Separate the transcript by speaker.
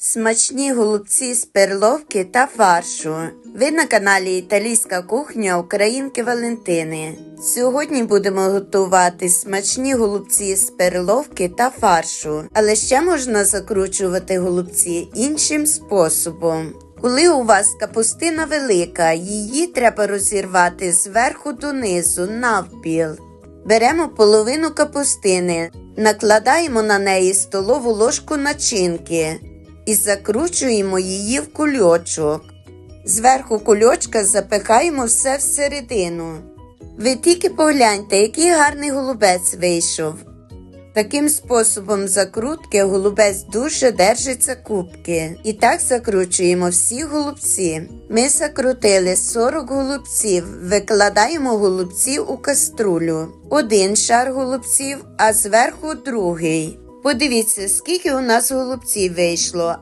Speaker 1: Смачні голубці з перловки та фаршу. Ви на каналі Італійська кухня Українки Валентини. Сьогодні будемо готувати смачні голубці з перловки та фаршу, але ще можна закручувати голубці іншим способом. Коли у вас капустина велика, її треба розірвати зверху донизу навпіл. Беремо половину капустини, накладаємо на неї столову ложку начинки і закручуємо її в кульочок. Зверху кульочка запихаємо все всередину. Ви тільки погляньте, який гарний голубець вийшов. Таким способом закрутки голубець дуже держиться кубки. І так закручуємо всі голубці. Ми закрутили 40 голубців, викладаємо голубці у каструлю. Один шар голубців, а зверху другий. Подивіться, скільки у нас голубців вийшло,